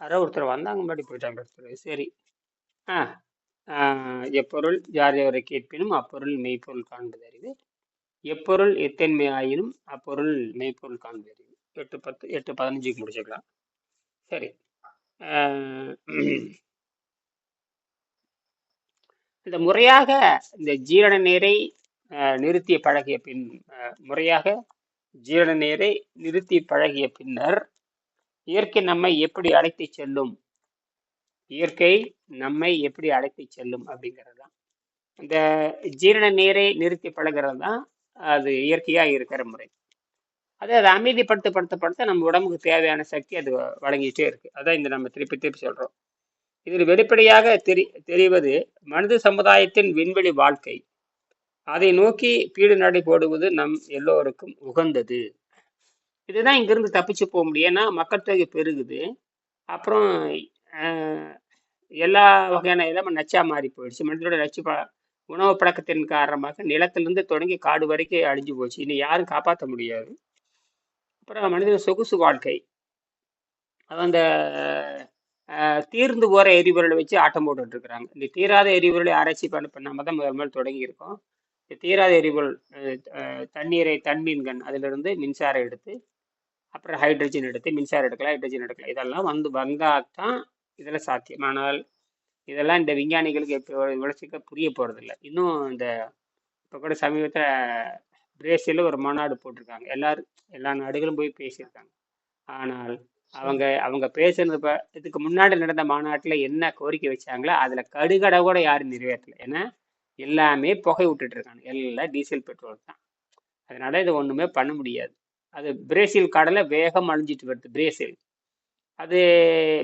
யாரோ ஒருத்தர் வந்தாங்க முன்னாடி போயிட்டாங்க ஒருத்தர் சரி. ஆ எப்பொருள் யார் எவரை கேட்பினும் அப்பொருள் மெய்ப்பொருள் காண்பது அறிவு. எப்பொருள் எத்தன்மை ஆயினும் அப்பொருள் மெய்ப்பொருள் காண்பது அறிவு. எட்டு பத்து எட்டு பதினஞ்சுக்கு முடிச்சுக்கலாம். சரி. இந்த முறையாக இந்த ஜீரண நீரை நிறுத்திய பழகிய பின் முறையாக ஜீரண நீரை நிறுத்தி பழகிய பின்னர் இயற்கை நம்மை எப்படி அழைத்து செல்லும்? இயற்கை நம்மை எப்படி அழைத்து செல்லும் அப்படிங்கிறது தான் இந்த ஜீரண நீரை நிறுத்தி பழகிறது தான் அது இயற்கையாக இருக்கிற முறை. அது அதை அமைதிப்படுத்த படுத்த படுத்த நம்ம உடம்புக்கு தேவையான சக்தி அது வழங்கிட்டே இருக்கு. அதான் இந்த நம்ம திருப்பி திருப்பி சொல்றோம். இதில் வெளிப்படையாக தெரி தெரிவது மனித சமுதாயத்தின் விண்வெளி வாழ்க்கை. அதை நோக்கி பீடு நடை போடுவது நம் எல்லோருக்கும் உகந்தது. இதுதான் இங்கிருந்து தப்பிச்சு போக முடியும். ஏன்னா மக்கள் தொகை பெருகுது. அப்புறம் எல்லா வகையான எல்லாமே நச்சா மாறி போயிடுச்சு. மனிதனோட நச்சு ப உணவு பழக்கத்தின் காரணமாக நிலத்திலிருந்து தொடங்கி காடு வரைக்கும் அழிஞ்சு போச்சு. இனி யாரும் காப்பாற்ற முடியாது. அப்புறம் மனிதன் சொகுசு வாழ்க்கை. அது அந்த தீர்ந்து போகிற எரிபொருளை வச்சு ஆட்டம் போட்டுட்டு இருக்கிறாங்க. இந்த தீராத எரிபொருளை ஆராய்ச்சி பண்ண பண்ணாம தான் முதல் முதல் தொடங்கி இருக்கோம். இந்த தீராத எரிபொருள் தண்ணீரை தன்மீன்கண் அதிலிருந்து மின்சாரம் எடுத்து அப்புறம் ஹைட்ரஜன் எடுத்து மின்சாரம் எடுக்கலாம் ஹைட்ரஜன் எடுக்கலாம். இதெல்லாம் வந்து வந்தால் தான் இதில் சாத்தியம். ஆனால் இதெல்லாம் இந்த விஞ்ஞானிகளுக்கு இப்போ விளைச்சிக்க புரிய போகிறதில்ல இன்னும் இந்த இப்போ கூட சமீபத்தில் பிரேசிலில் ஒரு மாநாடு போட்டிருக்காங்க. எல்லாரும் எல்லா நாடுகளும் போய் பேசியிருக்காங்க. ஆனால் அவங்க அவங்க பேசுனது இப்போ இதுக்கு முன்னாடி நடந்த மாநாட்டில் என்ன கோரிக்கை வச்சாங்களோ அதில் கடுகடை கூட யாரும் நிறைவேற்றலை. ஏன்னா எல்லாமே புகை விட்டுட்டு இருக்காங்க. எல்லாம் டீசல் பெட்ரோல் தான். அதனால இது ஒன்றுமே பண்ண முடியாது. அது பிரேசில் கடலை வேகம் அழிஞ்சிட்டு வருது பிரேசில். அது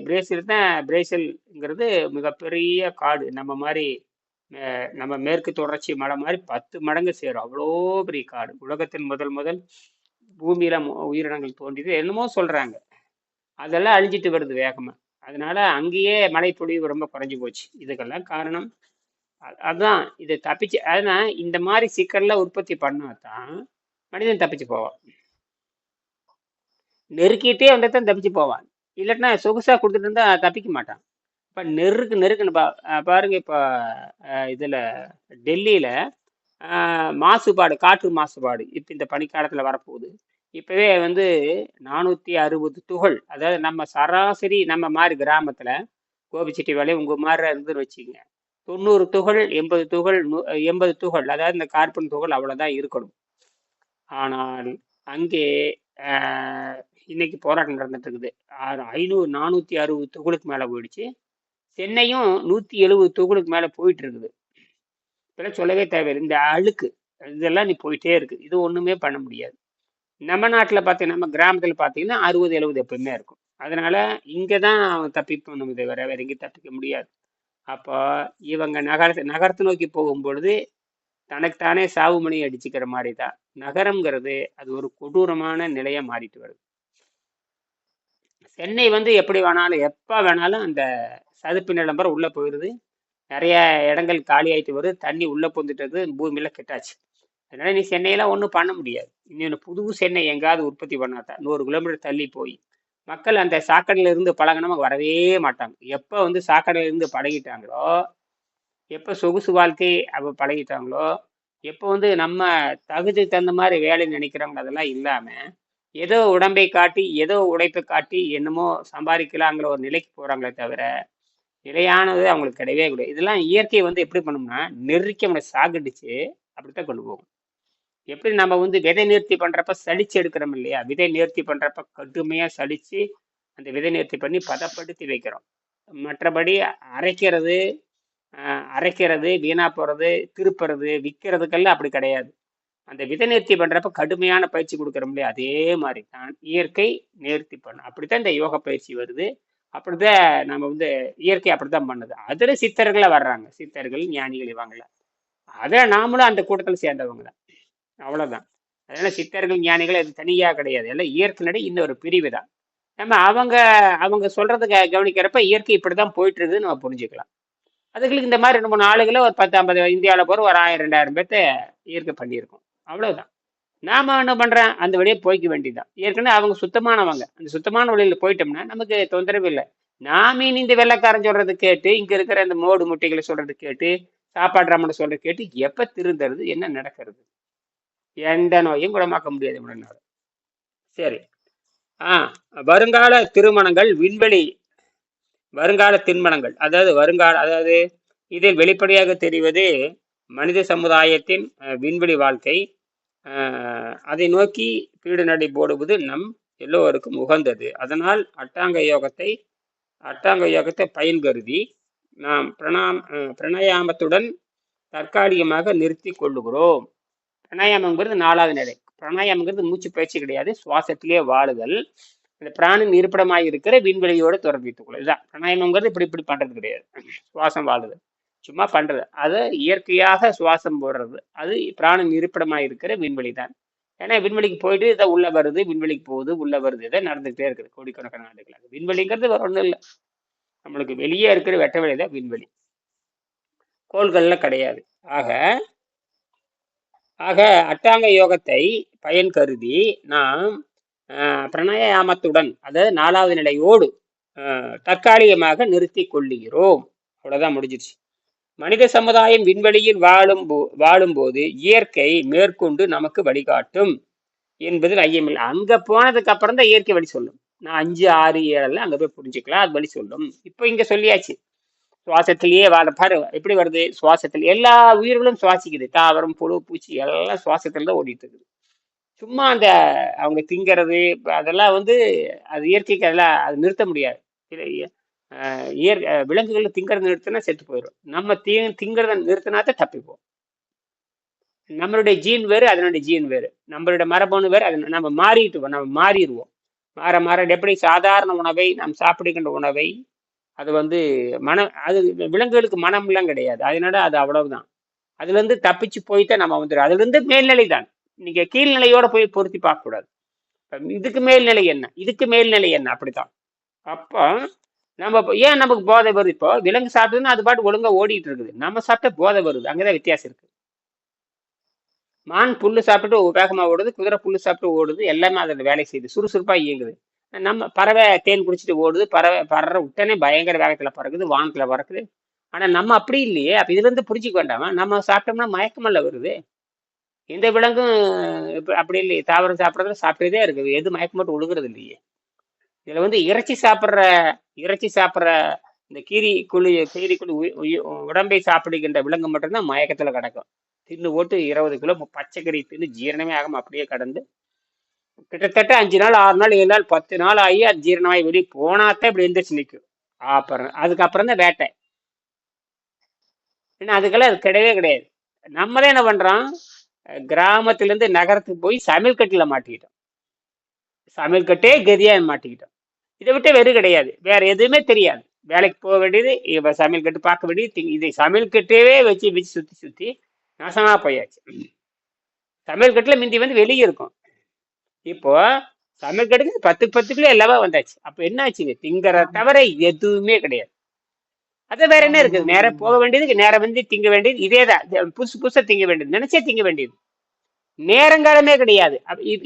பிரேசில் தான் பிரேசில்ங்கிறது மிகப்பெரிய காடு. நம்ம மாதிரி நம்ம மேற்கு தொடர்ச்சி மலை மாதிரி பத்து மடங்கு சேரும். அவ்வளோ பெரிய காடு. உலகத்தின் முதல் முதல் பூமியில உயிரினங்கள் தோன்றியது. என்னமோ சொல்றாங்க. அதெல்லாம் அழிஞ்சிட்டு வருது வேகமா. அதனால அங்கேயே மழைப்பொழிவு ரொம்ப குறைஞ்சி போச்சு. இதுக்கெல்லாம் காரணம் அ- அதான். இது தப்பிச்சு அதனால் இந்த மாதிரி சிக்கல்ல உற்பத்தி பண்ணாதான் மனிதன் தப்பிச்சு போவான். நெருக்கிட்டே வந்தால் தான் தப்பிச்சு போவான். இல்லைன்னா சொகுசாக கொடுத்துட்டு இருந்தா தப்பிக்க மாட்டான். இப்போ நெருக்கு நெருக்குன்னு பா பாருங்கள் இப்போ இதில் டெல்லியில் மாசுபாடு காற்று மாசுபாடு இப்போ இந்த பனிக்காலத்தில் வரப்போகுது. இப்போவே வந்து நானூற்றி அறுபது துகள் அதாவது நம்ம சராசரி நம்ம மாதிரி கிராமத்தில் கோபிச்செட்டி வேலையை உங்கள் மாதிரி இருந்துன்னு வச்சுக்கோங்க. தொண்ணூறு துகள் எண்பது துகள் நூ- எண்பது துகள் அதாவது இந்த கார்பன் துகள் அவ்வளோதான் இருக்கணும். ஆனால் அங்கே இன்னைக்கு போராட்டம் நடந்துட்டு இருக்குது ஆறு- ஐநூறு நானூற்றி அறுபது தொகுலுக்கு மேலே போயிடுச்சு. சென்னையும் நூற்றி எழுபது தொகுலுக்கு மேலே போயிட்டு இருக்குது இதெல்லாம் சொல்லவே தேவையில்லை. இந்த அழுக்கு இதெல்லாம் நீ போயிட்டே இருக்கு. இது ஒன்றுமே பண்ண முடியாது. நம்ம நாட்டில் பார்த்தீங்கன்னா நம்ம கிராமத்தில் பார்த்தீங்கன்னா அறுபது எழுபது எப்பவுமே இருக்கும். அதனால இங்கே தான் தப்பிப்போம் நம்ம இதை வேற வேற எங்கேயும் தப்பிக்க முடியாது. அப்போ இவங்க நகரத்தை நகரத்தை நோக்கி போகும் பொழுது தனக்குத்தானே சாவு மணி அடிச்சுக்கிற மாதிரி தான் நகரம்ங்கிறது அது ஒரு கொடூரமான நிலையாக மாறிட்டு வருது. சென்னை வந்து எப்படி வேணாலும் எப்போ வேணாலும் அந்த சதுப்பு நிலம்பரம் உள்ளே போயிடுது நிறைய இடங்கள் காலி ஆகிட்டு வருது. தண்ணி உள்ளே பொந்துட்டது பூமியில் கெட்டாச்சு. அதனால நீ சென்னையெல்லாம் ஒன்றும் பண்ண முடியாது. இன்னொன்று புது சென்னை எங்காவது உற்பத்தி பண்ணாதான். நூறு கிலோமீட்டர் தள்ளி போய் மக்கள் அந்த சாக்கடையிலிருந்து பழகினமாக வரவே மாட்டாங்க. எப்போ வந்து சாக்கடையிலிருந்து பழகிட்டாங்களோ எப்போ சொகுசு வாழ்க்கை அப்போ பழகிட்டாங்களோ எப்போ வந்து நம்ம தகுதிக்கு தகுந்த மாதிரி வேலை நினைக்கிறவங்க அதெல்லாம் இல்லாமல் ஏதோ உடம்பை காட்டி ஏதோ உழைப்பை காட்டி என்னமோ சம்பாதிக்கலாங்கிற ஒரு நிலைக்கு போகிறாங்களே தவிர நிலையானது அவங்களுக்கு கிடையவே கிடையாது. இதெல்லாம் இயற்கை வந்து எப்படி பண்ணும்னா நெருக்கி அவங்களை சாகடிச்சு அப்படித்தான் கொண்டு போகும். எப்படி நம்ம வந்து விதை நேர்த்தி பண்ணுறப்ப சலிச்சு எடுக்கிறோம் இல்லையா? விதை நேர்த்தி பண்ணுறப்ப கடுமையாக சளிச்சு அந்த விதை நேர்த்தி பண்ணி பதப்படுத்தி வைக்கிறோம். மற்றபடி அரைக்கிறது அரைக்கிறது வீணா போகிறது திருப்புறது விற்கிறதுக்கெல்லாம் அப்படி கிடையாது. அந்த விதை நேர்த்தி பண்ணுறப்ப கடுமையான பயிற்சி கொடுக்குறோம் இல்லையா? அதே மாதிரி தான் இயற்கை நேர்த்தி பண்ணும் அப்படித்தான் இந்த யோக பயிற்சி வருது. அப்படிதான் நம்ம வந்து இயற்கை அப்படி தான் பண்ணுது. அதில் சித்தர்களை வர்றாங்க. சித்தர்கள் ஞானிகள் இவங்கள அதை நாமளும் அந்த கூட்டத்தில் சேர்ந்தவங்க தான். அவ்வளோதான் அதனால் சித்தர்கள் ஞானிகள் அது தனியாக கிடையாது. எல்லாம் இயற்கையினுடைய இன்னொரு பிரிவு தான். நம்ம அவங்க அவங்க சொல்கிறது க- கவனிக்கிறப்ப இயற்கை இப்படி தான் போயிட்டுருக்குன்னு நம்ம புரிஞ்சுக்கலாம். அதுகளுக்கு இந்த மாதிரி ரெண்டு மூணு ஆளுகளை ஒரு பத்து ஐம்பது இந்தியாவில் போகிற ஒரு ஆயிரம் ரெண்டாயிரம் பேர்த்த இயற்கை பண்ணியிருக்கோம். அவ்வளவுதான். நாம என்ன பண்றேன் அந்த வழியை போய்க்க வேண்டியதுதான். ஏற்கனவே அவங்க சுத்தமானவங்க. அந்த சுத்தமான வழியில் போயிட்டோம்னா நமக்கு தொந்தரவு இல்லை. நாமே இந்த வெள்ளைக்காரன் சொல்றது கேட்டு இங்க இருக்கிற அந்த மோடு முட்டைகளை சொல்றது கேட்டு சாப்பாடு ராமனை சொல்றது கேட்டு எப்ப திருந்துறது என்ன நடக்கிறது? எந்த நோயும் குணமாக்க முடியாது உடனால சரி. ஆ வருங்கால திருமணங்கள் விண்வெளி வருங்கால திருமணங்கள் அதாவது வருங்கால அதாவது இதில் வெளிப்படையாக தெரிவது மனித சமுதாயத்தின் விண்வெளி வாழ்க்கை அதை நோக்கி பீடு நடை போடுவது நம் எல்லோருக்கும் உகந்தது. அதனால் அட்டாங்க யோகத்தை அட்டாங்க யோகத்தை பயன் கருதி நாம் பிரணாம் பிரணயாமத்துடன் தற்காலிகமாக நிறுத்தி கொள்ளுகிறோம். பிராணாயாமங்கிறது நாலாவது நிலை. பிராணாயாமங்கிறது மூச்சு பயிற்சி கிடையாது சுவாசத்திலே வாழுதல். இந்த பிராணின் இருப்பிடமாக இருக்கிற விண்வெளியோட தொடர்பு வைத்துக் இதுதான். பிராணாயாமங்கிறது இப்படி இப்படி பண்றது கிடையாது. சுவாசம் வாழுதல். சும்மா பண்றது. அது இயற்கையாக சுவாசம் போடுறது. அது பிராணம் இருப்பிடமா இருக்கிற விண்வெளி தான். ஏன்னா விண்வெளிக்கு போயிட்டு இதை உள்ள வருது விண்வெளிக்கு போகுது உள்ள வருது இதை நடந்துகிட்டே இருக்குது. கோடிக்கணக்கான ஆண்டுகளாக விண்வெளிங்கிறது வேற ஒன்றும் இல்லை. நம்மளுக்கு வெளியே இருக்கிற வெட்ட வெளி தான் விண்வெளி. கோள்கள்ல கிடையாது. ஆக ஆக அட்டாங்க யோகத்தை பயன் கருதி நாம் ஆஹ், அதாவது நாலாவது நிலையோடு தற்காலிகமாக நிறுத்தி கொள்ளுகிறோம். அவ்வளோதான் முடிஞ்சிருச்சு. மனித சமுதாயம் விண்வெளியில் வாழும் வாழும்போது இயற்கை மேற்கொண்டு நமக்கு வழிகாட்டும் என்பதில் ஐயமில்லை. அங்க போனதுக்கு அப்புறம் தான் இயற்கை வழி சொல்லும். நான் அஞ்சு ஆறு ஏழெல்லாம் அங்க போய் புரிஞ்சுக்கலாம் அது வழி சொல்லும். இப்போ இங்க சொல்லியாச்சு. சுவாசத்திலேயே வாழ பாரு எப்படி வருது? சுவாசத்தில் எல்லா உயிர்களும் சுவாசிக்குது. தாவரம் புழு பூச்சி எல்லாம் சுவாசத்தில் தான் ஓடிட்டு இருக்குது. சும்மா அந்த அவங்க திங்கிறது அதெல்லாம் வந்து அது இயற்கைக்கு அதெல்லாம் அது நிறுத்த முடியாது. இயற் விலங்குகள் திங்கிறத நிறுத்தினா செத்து போயிடும் நம்ம தீ திங்கிறத நிறுத்தினா தான் தப்பிப்போம் நம்மளுடைய ஜீன் வேறு அதனுடைய ஜீன் வேறு. நம்மளுடைய மரபணு வேறு அது நம்ம மாறிட்டு நம்ம மாறிடுவோம். மாற மாற எப்படி? சாதாரண உணவை நாம் சாப்பிடுகின்ற உணவை அது வந்து மனம் அது விலங்குகளுக்கு மனம்லாம் கிடையாது. அதனால அது அவ்வளவுதான். அதுலேருந்து தப்பிச்சு போய்தான் நம்ம வந்துடும் அதுலேருந்து மேல்நிலை தான். நீங்கள் கீழ்நிலையோட போய் பொருத்தி பார்க்கக்கூடாது. இதுக்கு மேல்நிலை என்ன? இதுக்கு மேல்நிலை என்ன? அப்படித்தான். அப்போ நம்ம ஏன் நமக்கு போதை வருது? இப்போ விலங்கு சாப்பிட்டதுன்னா அது பாட்டு ஒழுங்கா ஓடிட்டு இருக்குது. நம்ம சாப்பிட்டா போதை வருது. அங்கதான் வித்தியாசம் இருக்கு. மான் புல்லு சாப்பிட்டு வேகமா ஓடுது. குதிரை புல்லு சாப்பிட்டு ஓடுது. எல்லாமே அதில் வேலை செய்யுது. சுறுசுறுப்பா இயங்குது. நம்ம பறவை தேன் குடிச்சிட்டு ஓடுது. பறவை பறவை உடனே பயங்கர வேகத்துல பறக்குது. வானத்துல பறக்குது. ஆனா நம்ம அப்படி இல்லையே. அப்ப இதுல இருந்து புரிஞ்சுக்க வேண்டாமா? நம்ம சாப்பிட்டோம்னா மயக்கமல்ல வருது. எந்த விலங்கும் இப்போ அப்படி இல்லையே. தாவரம் சாப்பிட்றதுல சாப்பிட்டதே இருக்குது. எது மயக்கம் மட்டும் ஒழுகுறது இல்லையே. இதுல வந்து இறைச்சி சாப்பிட்ற இறைச்சி சாப்பிட்ற இந்த கீரி குழி கீரி குழி உயி- உடம்பை சாப்பிடுகின்ற விலங்கு மட்டும்தான் மயக்கத்துல கிடக்கும். தின்னு போட்டு இருபது கிலோ பச்சைக்கறி தின்னு ஜீரணமே ஆகாம அப்படியே கடந்து கிட்டத்தட்ட அஞ்சு நாள் ஆறு நாள் ஏழு நாள் பத்து நாள் ஆகி அது ஜீரணமாகி வெளியே போனாத்தான் இப்படி எந்திரிச்சு நிற்கும் அப்புறம் அதுக்கப்புறம் தான் வேட்டை. ஏன்னா அதுக்கெல்லாம் அது கிடையவே கிடையாது. நம்ம தான் என்ன பண்றோம்? கிராமத்துலேருந்து நகரத்துக்கு போய் சமையல் கட்டில மாட்டிக்கிட்டோம். சமையல் கட்டே கதியா மாட்டிக்கிட்டோம். இதை விட்டு வெறு கிடையாது. வேற எதுவுமே தெரியாது. வேலைக்கு போக வேண்டியது இவ சமையல் கட்டு பார்க்க வேண்டியது இதை சமையல் கட்டவே வச்சு வச்சு சுத்தி சுத்தி நாசமா போயாச்சு. சமையல் கட்டுல மிந்தி வந்து வெளியே இருக்கும். இப்போ சமையல் கட்டுக்கு பத்து பத்துக்குள்ள எல்லாமே வந்தாச்சு. அப்ப என்ன ஆச்சுங்க திங்கற தவிர எதுவுமே கிடையாது. அது வேற என்ன இருக்குது? நேரம் போக வேண்டியது நேரம் வந்து திங்க வேண்டியது இதே தான் புதுசு புதுசாக திங்க வேண்டியது. நினைச்சே திங்க வேண்டியது. நேரங்காலமே கிடையாது.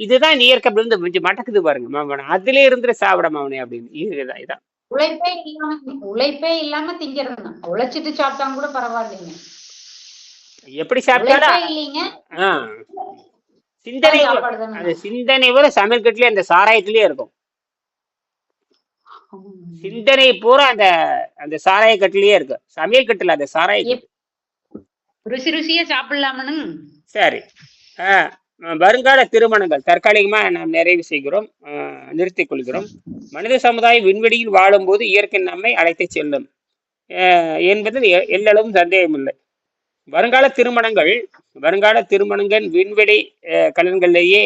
இதுதான் இயற்கை இருந்து கொஞ்சம் மடக்குது பாருங்க மாமன. அதுல இருந்து சாப்பிட மாவனே அப்படின்னு. இதுதான் இதான். உழைப்பே இல்லாம உழைப்பே இல்லாம திங்கிறது உழைச்சிட்டு சாப்பிட்டா கூட பரவாயில்லைங்க. எப்படி சாப்பிட்டாலும் சிந்தனை அந்த சிந்தனை பூரா சமையல் கட்டுலயே அந்த சாராயத்திலேயே இருக்கும். சிந்தனை பூரா அந்த அந்த சாராய கட்டிலேயே இருக்கு. சமையல் கட்டுல அந்த சாராய ருசி ருசியா சாப்பிடலாமனு சரி. வருங்கால திருமணங்கள் தற்காலிகமாக நாம் நிறைவு செய்கிறோம் நிறுத்திக் கொள்கிறோம். மனித சமுதாயம் விண்வெளியில் வாழும்போது இயற்கை நம்மை அழைத்து செல்லும் என்பதில் எ- எல்லளவும் சந்தேகமில்லை. வருங்கால திருமணங்கள் வருங்கால திருமணங்கள் விண்வெளி கலன்களிலேயே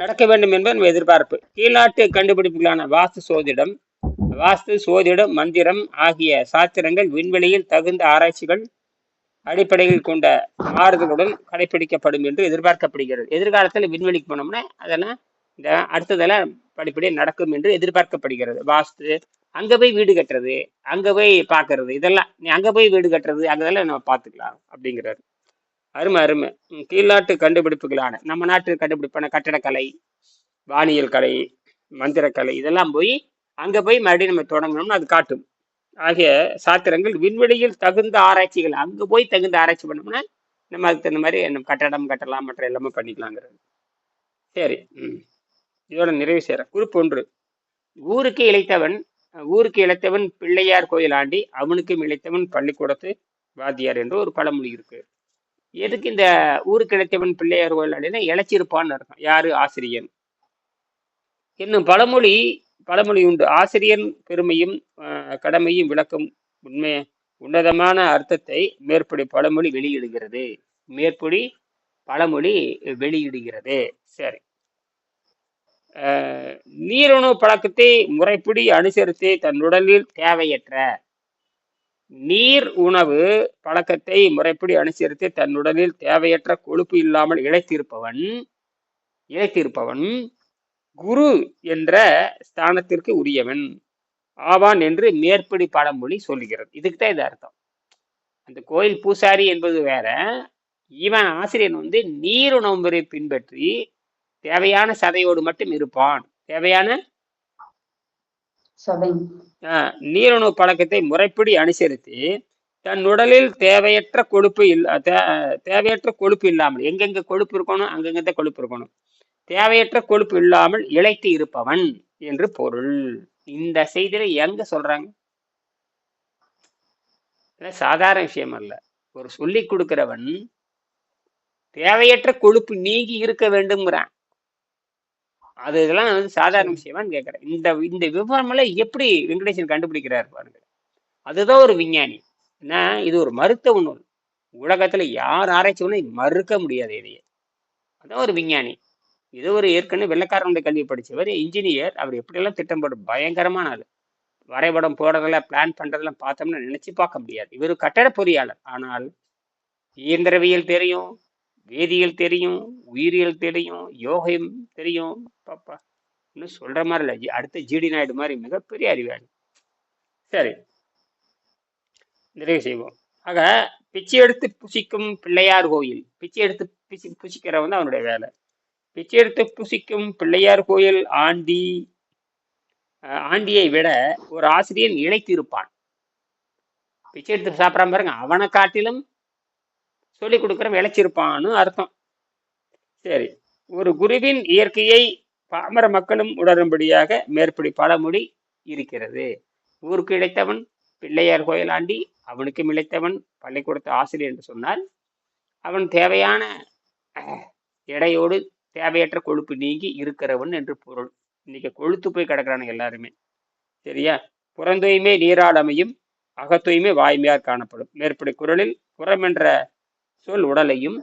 நடக்க வேண்டும் என்பது நம்ம எதிர்பார்ப்பு. கீழ்நாட்டு கண்டுபிடிப்புகளான வாஸ்து சோதிடம் வாஸ்து சோதிடம் மந்திரம் ஆகிய சாத்திரங்கள் விண்வெளியில் தகுந்த ஆராய்ச்சிகள் அடிப்படையில் கொண்ட மாறுதலுடன் கடைபிடிக்கப்படும் என்று எதிர்பார்க்கப்படுகிறது. எதிர்காலத்தில் விண்வெளிக்கு போனோம்னா அதெல்லாம் இந்த அடுத்ததெல்லாம் படிப்படியாக நடக்கும் என்று எதிர்பார்க்கப்படுகிறது. வாஸ்து அங்கே போய் வீடு கட்டுறது அங்கே போய் பார்க்கறது இதெல்லாம் நீ அங்கே போய் வீடு கட்டுறது அதெல்லாம் நம்ம பார்த்துக்கலாம் அப்படிங்கிறாரு. அருமை அருமை. கீழ்நாட்டு கண்டுபிடிப்புகளான நம்ம நாட்டு கண்டுபிடிப்பான கட்டடக்கலை வானியல் கலை மந்திரக்கலை இதெல்லாம் போய் அங்கே போய் மறுபடியும் நம்ம தொடங்கணும்னு அது காட்டும். ஆகிய சாத்திரங்கள் விண்வெளியில் தகுந்த ஆராய்ச்சிகள் அங்கே போய் தகுந்த ஆராய்ச்சி பண்ணோம்னா நம்ம அதுக்கு தகுந்த மாதிரி நம்ம கட்டடம் கட்டலாம் மற்ற எல்லாமே பண்ணிக்கலாங்கிறது. சரி ம். இதோட நிறைவு செய்கிறேன் குறிப்பு ஒன்று. ஊருக்கு இழைத்தவன் ஊருக்கு இழைத்தவன் பிள்ளையார் கோயில் ஆண்டி அவனுக்கும் இழைத்தவன் பள்ளிக்கூடத்து வாத்தியார் என்று ஒரு பழமொழி இருக்கு. எதுக்கு இந்த ஊருக்கு இழைத்தவன் பிள்ளையார் கோயில் ஆண்டினா இழைச்சிருப்பான்னு அர்த்தம். யாரு? ஆசிரியன். இன்னும் பழமொழி பழமொழி உண்டு. ஆசிரியன் பெருமையும் கடமையும் விளக்கும் உண்மை உன்னதமான அர்த்தத்தை மேற்படி பழமொழி வெளியிடுகிறது. மேற்படி பழமொழி வெளியிடுகிறது. சரி. நீருணவு பழக்கத்தை முறைப்படி அனுசரித்து தன் உடலில் தேவையற்ற. நீர் உணவு பழக்கத்தை முறைப்படி அனுசரித்து தன் உடலில் தேவையற்ற கொழுப்பு இல்லாமல் இழைத்திருப்பவன் இழைத்திருப்பவன் குரு என்ற ஸ்தானத்திற்கு உரியவன். ஆவான் என்று மேற்படி பழமொழி சொல்லுகிறது. இதுக்கு தான் இது அர்த்தம். அந்த கோயில் பூசாரி என்பது வேற. இவன் ஆசிரியன் வந்து நீருணவு முறை பின்பற்றி தேவையான சதையோடு மட்டும் இருப்பான். தேவையான? நீருணவு பழக்கத்தை முறைப்படி அனுசரித்து தன் உடலில் தேவையற்ற கொழுப்பு இல்ல தேவையற்ற கொழுப்பு இல்லாமல் எங்கெங்க கொழுப்பு இருக்கணும் அங்கங்க கொழுப்பு இருக்கணும். தேவையற்ற கொழுப்பு இல்லாமல் இழைத்து இருப்பவன் என்று பொருள். இந்த செய்தியில எங்க சொல்றாங்க? சாதாரண விஷயம் அல்ல. ஒரு சொல்லி கொடுக்கிறவன் தேவையற்ற கொழுப்பு நீங்கி இருக்க வேண்டும்ங்கிறான். அது இதெல்லாம் வந்து சாதாரண விஷயமான்னு கேட்கிறேன் இந்த இந்த விவரமெல்லாம் எப்படி வெங்கடேசன் கண்டுபிடிக்கிறார் பாருங்க. அதுதான் ஒரு விஞ்ஞானி. ஏன்னா இது ஒரு மருத்துவ நூல். உலகத்துல யார் ஆராய்ச்சி பண்ணி மறுக்க முடியாது இதையே. அதான் ஒரு விஞ்ஞானி. இது ஒரு ஏற்கனவே வெள்ளக்காரனுடைய கல்வி படித்தவர் இன்ஜினியர் அவர் எப்படியெல்லாம் திட்டம் போட்டு பயங்கரமான ஆள். வரைபடம் போடுறதெல்லாம் பிளான் பண்ணுறதெல்லாம் பார்த்தோம்னா நினச்சி பார்க்க முடியாது. இவர் கட்டட பொறியாளர். ஆனால் இயந்திரவியல் தெரியும் வேதியியல் தெரியும் உயிரியல் தெரியும் யோகம் தெரியும். பாப்பா இன்னும் சொல்கிற மாதிரி இல்லை. ஜி- அடுத்த ஜிடி நாயுடு மாதிரி மிகப்பெரிய அறிவாளி. சரி. நிறைவு செய்வோம். ஆக பிச்சை எடுத்து புசிக்கும் பிள்ளையார் கோயில். பிச்சை எடுத்து பிசி புசிக்கிறவன் தான் அவனுடைய வேலை. பிச்சை புசிக்கும் பிள்ளையார் கோயில் ஆண்டி ஆண்டியை விட ஒரு ஆசிரியன் இழைத்திருப்பான். பிச்சை எடுத்து சாப்பிட்றான் பாருங்க அவனை காட்டிலும் சொல்லி கொடுக்குற இழைச்சிருப்பான்னு அர்த்தம். சரி ஒரு குருவின் இயற்கையை பாமர மக்களும் உணரும்படியாக மேற்படி பழமொழி இருக்கிறது. ஊருக்கு இழைத்தவன் பிள்ளையார் கோயில் ஆண்டி அவனுக்கும் இழைத்தவன் பள்ளிக்கூடத்து ஆசிரியர் என்று சொன்னால் அவன் தேவையான எடையோடு தேவையற்ற கொழுப்பு நீங்கி இருக்கிறவன் என்று பொருள். இன்னைக்கு கொழுத்து போய் கிடக்குறானுங்க எல்லாருமே. சரியா? புறந்தூய்மை நீராளமையும் அகத்தூய்மை வாய்மையார் காணப்படும். மேற்படி குரலில் புறம் என்ற சொல் உடலையும்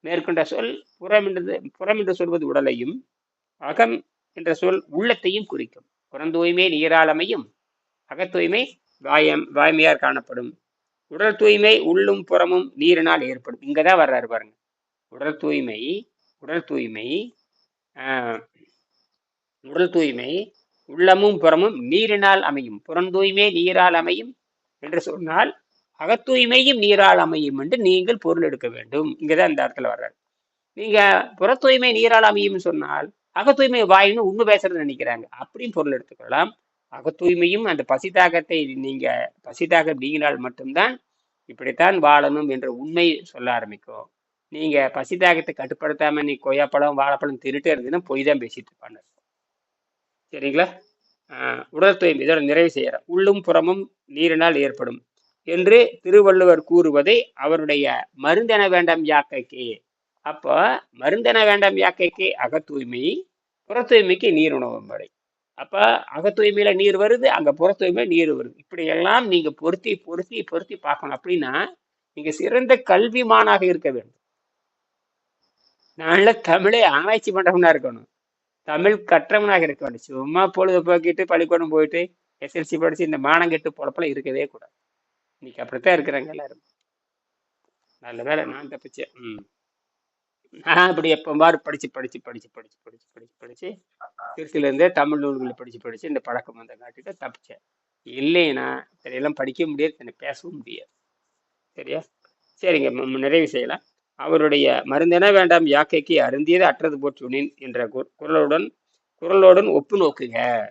மேற்கொண்ட சொல் புறம் என்றது புறம் என்று சொல்வது உடலையும் அகம் என்ற சொல் உள்ளத்தையும் குறிக்கும். புறந்தூய்மை நீராளமையும் அகத்தூய்மை வாயம் வாய்மையார் காணப்படும். உடல் தூய்மை உள்ளும் புறமும் நீரினால் ஏற்படும். இங்கே தான் வர்றாரு பாருங்க. உடல் தூய்மை உடல் தூய்மை உடல் தூய்மை உள்ளமும் புறமும் நீரினால் அமையும். புறந்தூய்மை நீரால் அமையும் என்று சொன்னால் அகத்தூய்மையும் நீரால் அமையும் என்று நீங்கள் பொருள் எடுக்க வேண்டும். இங்கதான் இந்த இடத்துல வர்றாரு. நீங்க புற தூய்மை நீரால் அமையும் சொன்னால் அகத்தூய்மை வாயின்னு உண்மை பேசுறது நினைக்கிறாங்க. அப்படியும் பொருள் எடுத்துக்கொள்ளலாம். அகத்தூய்மையும் அந்த பசிதாகத்தை நீங்க பசிதாக நீங்கினால் மட்டும்தான் இப்படித்தான் வாழணும் என்ற உண்மை சொல்ல ஆரம்பிக்கும். நீங்க பசிதாகத்தை கட்டுப்படுத்தாம நீ கொய்யாப்பழம் வாழைப்பழம் திருட்டு இருந்ததுன்னா பொய் தான் பேசிட்டு இருப்பாங்க. சரிங்களா? உடல் தூய்மை இதோட நிறைவு செய்கிறார் உள்ளும் புறமும் நீரினால் ஏற்படும் என்று திருவள்ளுவர் கூறுவதை அவருடைய மருந்தென வேண்டாம் யாக்கைக்கு. அப்போ மருந்தென வேண்டாம் யாக்கைக்கு அகத்தூய்மை புற தூய்மைக்கு நீர் உணவு முறை. அப்ப அகத்தூய்மையில நீர் வருது அங்க புற தூய்மை நீர் வருது. இப்படி எல்லாம் நீங்க பொருத்தி பொருத்தி பொருத்தி பார்க்கணும். அப்படின்னா நீங்க சிறந்த கல்விமானாக இருக்க வேண்டும். நல்ல தமிழை ஆராய்ச்சி பண்றவனா இருக்கணும். தமிழ் கற்றவனாக இருக்க வேண்டும். சும்மா பொழுது போக்கிட்டு பள்ளிக்கூடம் போயிட்டு எஸ்எல்சி படிச்சு இந்த மானம் கெட்டு பொழப்பெல்லாம் இருக்கவே கூடாது. இன்னைக்கு அப்படித்தான் இருக்கிறாங்க எல்லாரும். நல்ல வேலை நான் தப்பிச்சேன். ம். நான் இப்படி எப்போ மாதிரி படிச்சு படிச்சு படிச்சு படிச்சு படிச்சு படிச்சு படிச்சு திருச்சியிலேருந்தே தமிழ் நூல்களை படிச்சு படிச்சு இந்த பழக்கம் வந்த காட்டிட்டு தப்பிச்சேன். இல்லைன்னா தெரியலாம் படிக்க முடியாது தன்னை பேசவும் முடியாது. சரியா? சரிங்க நிறைவு செய்யலாம் அவருடைய மருந்தென வேண்டாம் யாக்கைக்கு அருந்தியது அற்றது போற்றுனேன் என்ற கு- குரலுடன் குரலோடன் ஒப்பு நோக்குக.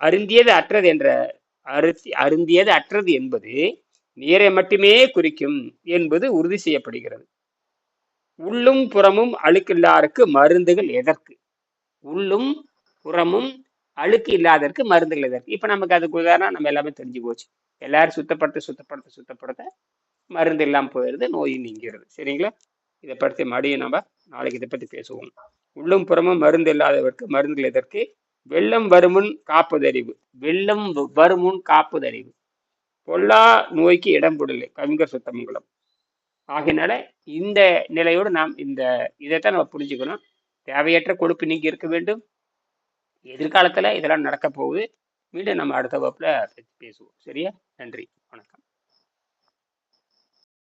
அருந்தியது அற்றது என்ற அருத்தி அருந்தியது அற்றது என்பது நீரை மட்டுமே குறிக்கும் என்பது உறுதி செய்யப்படுகிறது. உள்ளும் புறமும் அழுக்கில்லாருக்கு மருந்துகள் எதற்கு? உள்ளும் புறமும் அழுக்கு இல்லாததற்கு மருந்துகள் எதற்கு? இப்ப நமக்கு அதுக்கு உதாரணம் நம்ம எல்லாமே தெரிஞ்சு போச்சு. எல்லாரும் சுத்தப்படுத்த சுத்தப்படுத்த சுத்தப்படுத்த மருந்து இல்லாமல் போயிடுது நோயும் நீங்கிறது சரிங்களா? இதை பற்றி மறுபடியும் நம்ம நாளைக்கு இதை பற்றி பேசுவோம். உள்ளும் புறமும் மருந்து இல்லாதவருக்கு மருந்துகள் எதற்கு வெள்ளம் வருமுன் காப்பதறிவு. வெள்ளம் வ- வருமுன் காப்பதறிவு. பொல்லா நோய்க்கு இடம் கொடுலை கவிஞர் சுத்தமங்கலம் ஆகையினால இந்த நிலையோடு நாம் இந்த இதைத்தான் நம்ம புரிஞ்சுக்கணும். தேவையற்ற கொழுப்பு நீங்கி இருக்க வேண்டும். எதிர்காலத்தில் இதெல்லாம் நடக்க போகுது. மீண்டும் நம்ம அடுத்த வகுப்பில் பேசுவோம். சரியா? நன்றி. வணக்கம்.